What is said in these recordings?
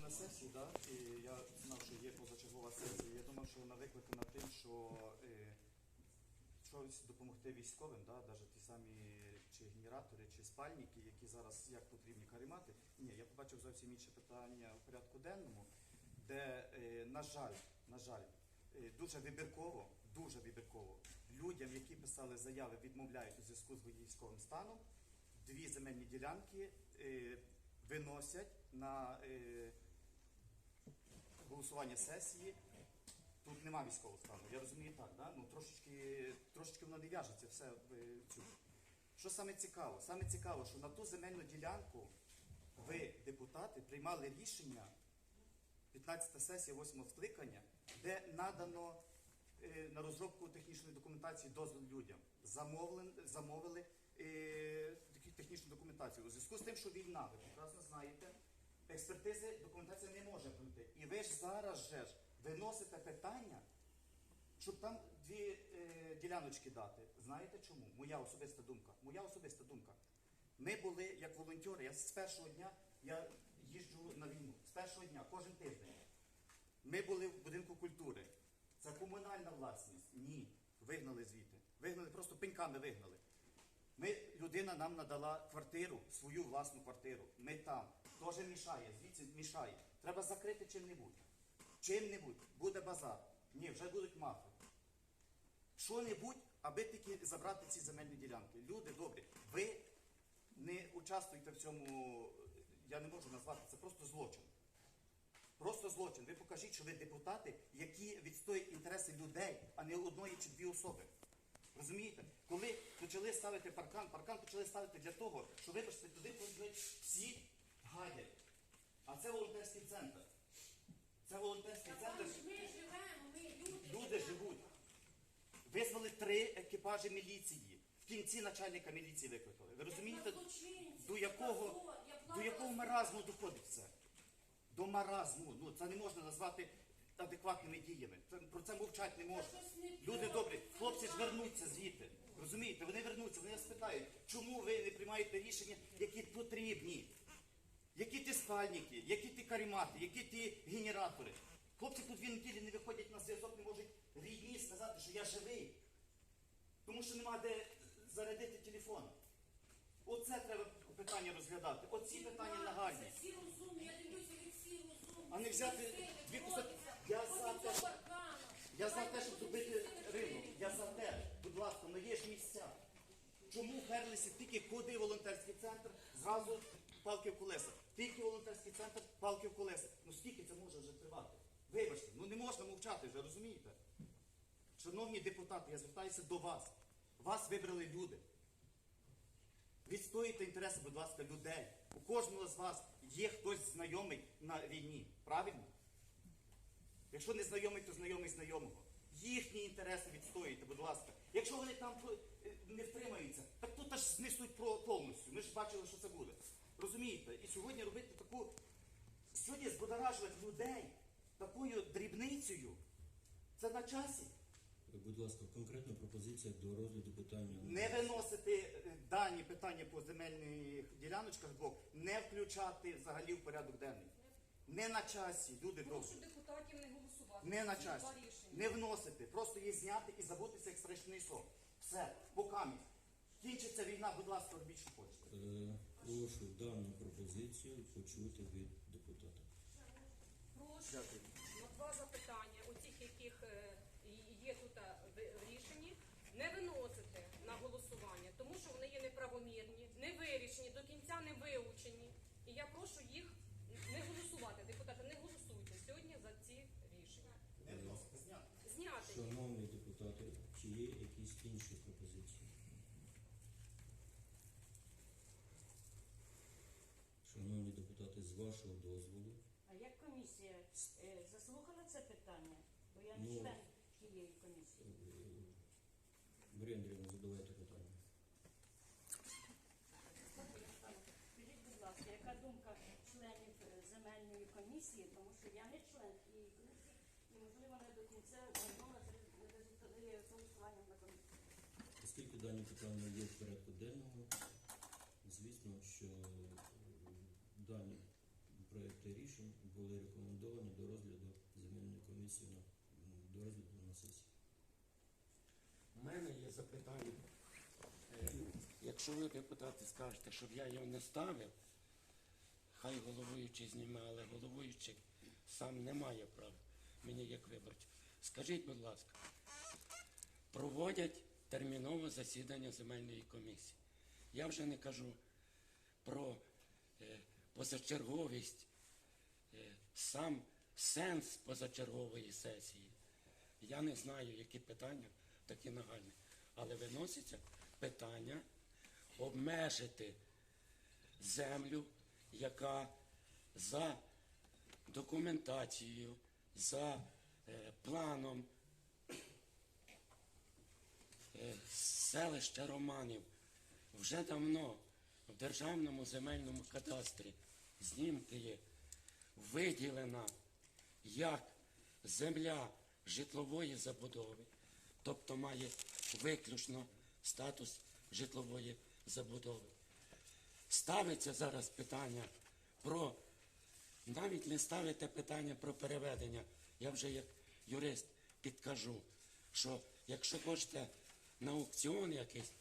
на сесію, да, і я знав, що є позачергова сесія. Я думав, що вона викликана тим, що е, щось допомогти військовим, да, навіть ті самі чи генератори, чи спальники, які зараз як потрібні каремати. Ні, я побачив зовсім інше питання у порядку денному, де, е, на жаль, на жаль, е, дуже вибірково, дуже вибірково людям, які писали заяви, відмовляють у зв'язку з військовим станом, дві земельні ділянки е, виносять на е, голосування сесії. Тут нема військового стану. Я розумію так, да? ну, трошечки, трошечки воно не в'яжеться все в е, цю. Що саме цікаво? Саме цікаво, що на ту земельну ділянку ви, депутати, приймали рішення 15 сесія 8 скликання, де надано е, на розробку технічної документації дозвіл людям. Замовили, замовили е, технічну документацію. У зв'язку з тим, що війна, ви прекрасно знаєте, експертизи документація не може пройти. І ви ж зараз же ж виносите питання, щоб там дві е, діляночки дати. Знаєте чому? Моя особиста думка. Моя особиста думка. Ми були як волонтери. Я з першого дня я їжджу на війну. З першого дня, кожен тиждень. Ми були в будинку культури. Це комунальна власність. Ні. Вигнали звідти. Вигнали, просто пеньками вигнали. Ми, людина нам надала квартиру, свою власну квартиру. Ми там. Теж мішає, звідси мішає. Треба закрити чим-небудь. Чим-небудь. Буде базар. Ні, вже будуть мафи. Що-небудь, аби тільки забрати ці земельні ділянки. Люди добрі, ви не участвуєте в цьому, я не можу назвати, це просто злочин. Просто злочин. Ви покажіть, що ви депутати, які відстоюють інтереси людей, а не одної чи дві особи. Розумієте? Коли почали ставити паркан, паркан почали ставити для того, що вибачте, туди будуть всі гадять. А це волонтерський центр. Це волонтерський центр. Ж ми живемо, ми люди. Люди живуть. Визвали три екіпажі міліції. В кінці начальника міліції викликали. Ви розумієте, до якого, до якого маразму доходить все? До маразму. Ну, це не можна назвати адекватними діями. Це, про це мовчати не можна. щось не Люди то. добрі, Це хлопці ж так. вернуться звідти. Розумієте, вони вернуться, вони нас питають, чому ви не приймаєте рішення, які потрібні. Які ті спальники, які ті каремати, які ті генератори. Хлопці тут дві неділі не виходять на зв'язок, не можуть рідні сказати, що я живий. Тому що нема де зарядити телефон. Оце треба питання розглядати. Оці питання нагальні. Всі розумні, я дивлюся, ви всі розумні. А не взяти дві кусок- Я за те. Я за те, щоб зробити ринок. Я за те, будь ласка, ну є ж місця. Чому вперлися тільки куди волонтерський центр, зразу палки в колеса. Тільки волонтерський центр, палки в колеса. Ну скільки це може вже тривати? Вибачте, ну не можна мовчати вже, розумієте? Шановні депутати, я звертаюся до вас. Вас вибрали люди. Відстоюйте інтереси, будь ласка, людей. У кожного з вас є хтось знайомий на війні. Правильно? Якщо не знайомий, то знайомий знайомого. Їхні інтереси відстоюйте, будь ласка. Якщо вони там е, не втримаються, так тут аж знесуть повністю. Ми ж бачили, що це буде. Розумієте? І сьогодні робити таку. Сьогодні збудоражувати людей такою дрібницею. Це на часі. Будь ласка, конкретна пропозиція до розгляду питання. Не виносити е, дані питання по земельних діляночках двох, не включати взагалі в порядок денний. Не на часі, люди добрі. Прошу депутатів не голосувати. Не на Ці часі. два рішення. Не вносити. Просто її зняти і забутися як страшний сон. Все, покамі. Кінчиться війна, будь ласка, робіть, що хочете. Е, Прошу дану пропозицію почути від депутата. Прошу Дякую. на два запитання, оцих, яких е, є тут е, в рішенні, не виносити на голосування, тому що вони є неправомірні, не вирішені, до кінця не вивчені. І я прошу їх не голосувати. Депутати, не голосуйте сьогодні за ці рішення. Не вносити, зняти. Зняти. Шановні депутати, чи є якісь інші пропозиції? Шановні депутати, з вашого дозволу, А як комісія е, заслухала це питання? Бо я не Ну, член тієї комісії. е, Марія Андріївна, задавайте питання. Скажіть, будь ласка, яка думка членів е, земельної комісії, тому що я не член тієї комісії, і можливо не до кінця знайома з рез- голосування на комісії. Оскільки дані питання є в порядку денному, звісно, що е, дані проекти рішень були рекомендовані до розгляду земельної комісії на, до розгляду на сесії. У мене є запитання. Е, Якщо ви, депутати, скажете, щоб я його не ставив, хай головуючий зніме, але головуючий сам не має права, мені як виборцю. Скажіть, будь ласка, проводять термінове засідання земельної комісії. Я вже не кажу про е, позачерговість, е, сам сенс позачергової сесії. Я не знаю, які питання такі нагальні, але виноситься питання обмежити землю, яка за документацією, за е, планом е, селища Романів вже давно в державному земельному кадастрі знімки є виділена як земля житлової забудови, тобто має виключно статус житлової забудови. Ставиться зараз питання про, навіть не ставите питання про переведення. Я вже як юрист підкажу, що якщо хочете на аукціон якийсь,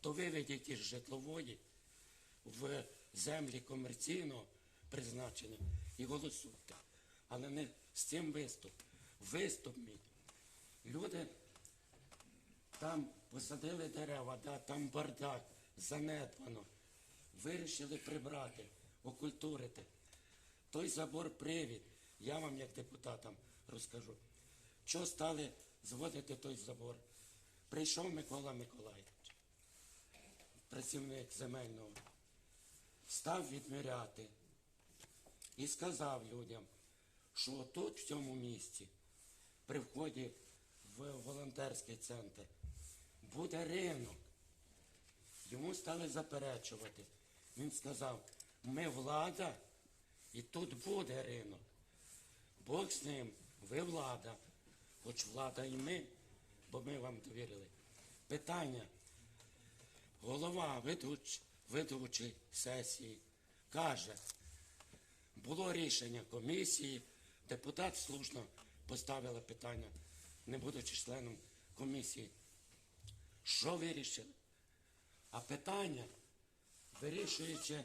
то виведіть із житлової в землі комерційного призначення і голосуйте. Але не з цим виступ. Виступ мій. Люди там посадили дерева, да, там бардак, занедбано. Вирішили прибрати, окультурити. Той забор привід. Я вам, як депутатам, розкажу. Чого стали зводити той забор? Прийшов Микола Миколаївич, працівник земельного, став відміряти і сказав людям, що тут, в цьому місці, при вході в волонтерський центр, буде ринок. Йому стали заперечувати. Він сказав, ми влада, і тут буде ринок. Бог з ним, ви влада, хоч влада і ми, бо ми вам довірили. Питання. Голова ведуч, ведучий сесії каже, було рішення комісії, депутат слушно поставила питання, не будучи членом комісії. Що вирішили? А питання, вирішуючи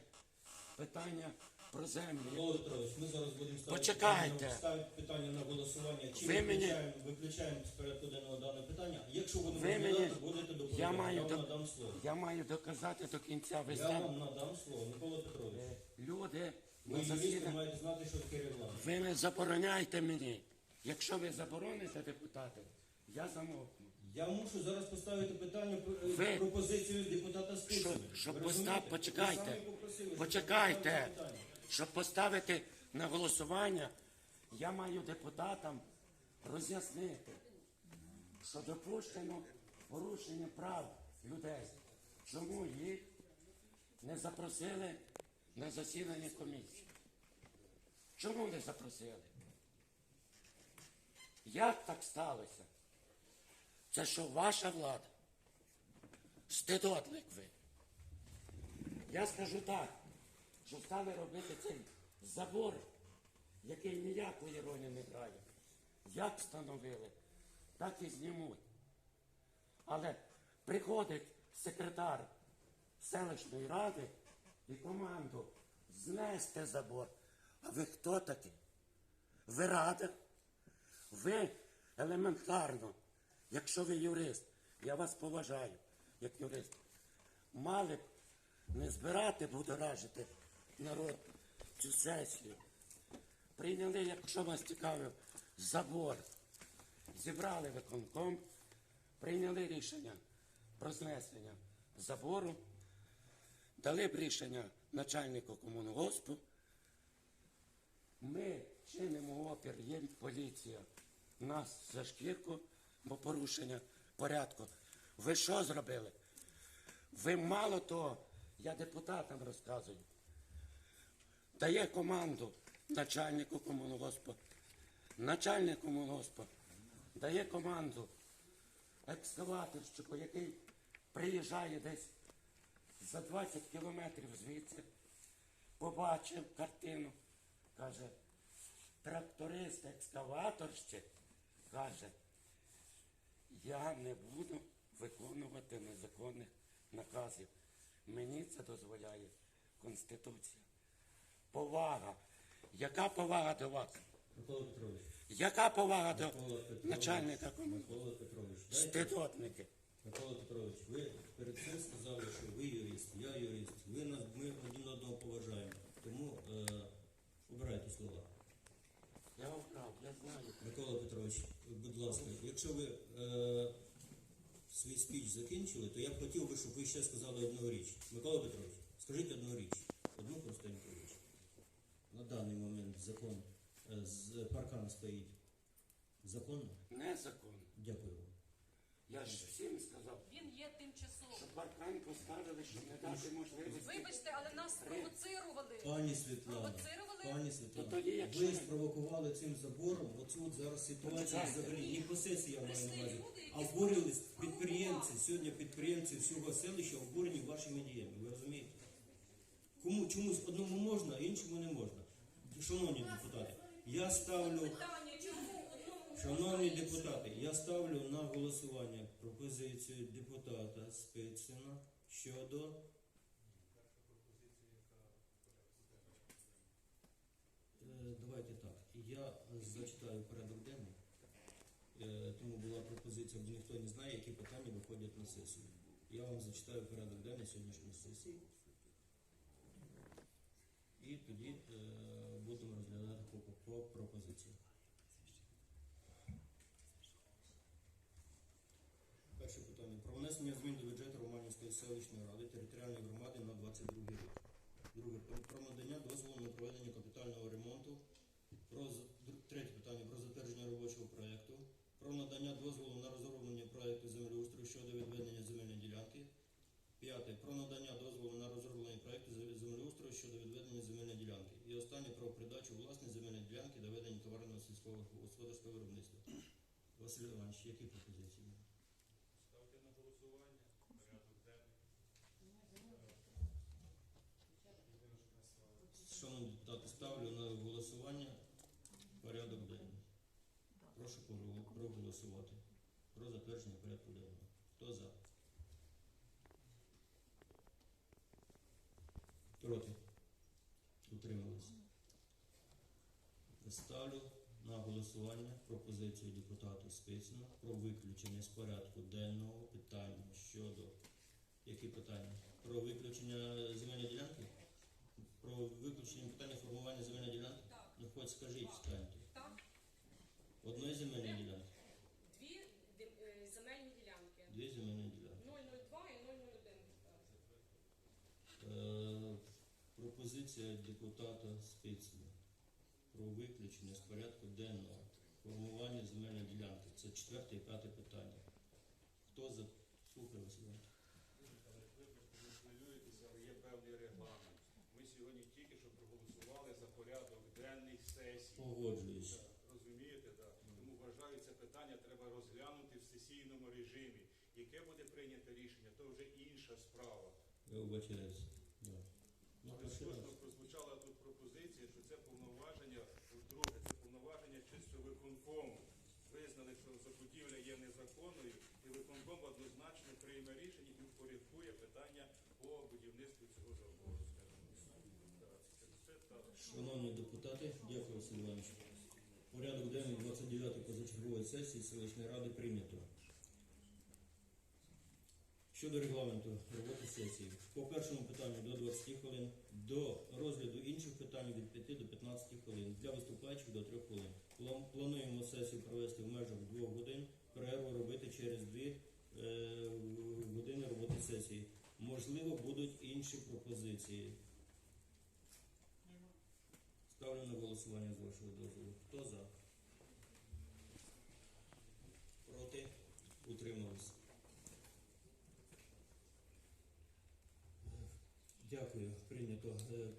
питання про землю. Петрович, ми зараз будемо ставити Почекайте. питання, ставити питання на голосування, чи Ви мені- виключаємо, виключаємо з порядку денного дане питання. Якщо будемо Ви мені, будете доповідати. я маю, вам до- надам слово. я маю доказати до кінця ви Я знаєте, вам надам слово, Микола Петрович. е, люди Ви на юристи засіданні. маєте знати, що таке регламент. Ви не забороняйте мені. Якщо ви забороните депутати, я замовкну. Я мушу зараз поставити питання про- е, Ви- пропозицію депутата Щоб, Стецина. щоб Ви постав, розумієте? Ви почекайте, самі попросили, щоб почекайте. поставити питання. Щоб поставити на голосування, я маю депутатам роз'яснити, що допущено порушення прав людей. Чому їх не запросили на засідання комісії? Чому не запросили? Як так сталося? Це що ваша влада? Стидотлик ви. Я скажу так, що стали робити цей забор, який ніякої ролі не грає. Як встановили, так і знімуть. Але приходить секретар селищної ради і команду знести забор. А ви хто такі? Ви рада? Ви елементарно, якщо ви юрист, я вас поважаю як юрист, мали б не збирати будоражити народ цю сесію. Прийняли, якщо вас цікавив, забор. Зібрали виконком, прийняли рішення про знесення забору, дали б рішення начальнику комунгоспу. Ми чинимо опір, є поліція. Нас за шкірку, бо порушення порядку. Ви що зробили? Ви мало того, я депутатам розказую. Дає команду начальнику комунгоспу. Начальник комунгоспу дає команду екскаваторщику, який приїжджає десь за 20 кілометрів звідси, побачив картину, каже, тракторист, екскаваторщик, каже, я не буду виконувати незаконних наказів. Мені це дозволяє Конституція. Повага. Яка повага до вас? Микола Петрович. Яка повага до Микола Петрович. начальника комісії? Микола Петрович. Дайте. Стидотники. Микола Петрович, ви перед цим сказали, що ви юрист, я юрист. Ви нас, ми один одного поважаємо. Тому е, обирайте слова. Я обрав, я знаю. Микола Петрович, будь ласка, якщо ви е, свій спіч закінчили, то я б хотів би, щоб ви ще сказали одну річ. Микола Петрович, скажіть одну річ, одну простеньку річ. На даний момент закон е, з паркан стоїть. Законно? Незаконно. Дякую вам. Я ж всім сказав, Він є тимчасово. що паркан поставили, щоб не дати можливості. Вибачте, але нас спровоцирували. Пані Світлана, Провоцирували? пані Світлана, То тоді, якщо ви ми- спровокували цим забором оцю от зараз ситуацію Почекайте. взагалі не по сесії я маю на увазі, люди, які підприємці. Сьогодні підприємці всього селища обурені вашими діями. Ви розумієте? Кому чомусь одному можна, а іншому не можна. Шановні депутати, я ставлю. Питання, чому одному Шановні депутати, я ставлю на голосування пропозицію депутата Спицина щодо Е, Давайте так. Я зачитаю порядок денний. Е, Тому була пропозиція, бо ніхто не знає, які питання виходять на сесію. Я вам зачитаю порядок денний сьогоднішньої сесії. І тоді е, будемо розглядати по, по, по пропозиціях. Перше питання. Про внесення змін до бюджету Романівської селищної ради територіальної громади на 22 рік. Друге. Про надання дозволу на проведення капітального ремонту. Про третє питання про затвердження робочого проєкту. Про надання дозволу на розроблення проєкту землеустрою щодо відведення земельної ділянки. П'яте. Про надання дозволу на розроблення проєкту землеустрою щодо відведення земельної ділянки. І останнє про передачу власної земельної ділянки для ведення товарного сільського господарського виробництва. Василь Іванович, які пропозиції? Ставте на голосування порядок денний. Шановні депутати, ставлю на голосування порядок денний. Прошу проголосувати про затвердження порядку денного. Хто за? Проти? Утрималися? Ставлю на голосування пропозицію депутата Спицина про виключення з порядку денного питання щодо які питання? Про виключення земельної ділянки? Про виключення питання формування земельної ділянки? Так. Ну хоч скажіть, станьте. Так, Одної земельної ділянки? дві ди- е, земельні ділянки. Дві земельні ділянки. 002 і 001 гектар. Е, пропозиція депутата Спицина про виключення з порядку денного формування земельної ділянки. Це четверте і п'яте питання. Хто за слухає вас? Іван? Вибачте, ви хвилюєтеся, але є певний регламент. Ми сьогодні тільки що проголосували за порядок денний сесії. Погоджуюсь. Так, Розумієте, так. Тому вважаю, це питання треба розглянути в сесійному режимі. Яке буде прийнято рішення, то вже інша справа. Я вибачаюсь. Слушно прозвучала тут пропозиція, що це повноваження, вдруге, це повноваження чисто виконкому. Визнали, що закупівля є незаконною, і виконком однозначно прийме рішення і впорядкує питання по будівництву цього. Так. Шановні депутати, дякую, Василь Іванович. Порядок денний 29-ї позачергової сесії селищної ради прийнято. Щодо регламенту роботи сесії. По першому питанню до 20 хвилин, до розгляду інших питань від 5 до 15 хвилин, для виступаючих до 3 хвилин. Плануємо сесію провести в межах 2 годин, перерву робити через 2 е, години роботи сесії. Можливо, будуть інші пропозиції. Ставлю на голосування з вашого дозволу. Хто за? Проти? Утримались. Дякую, прийнято. Е,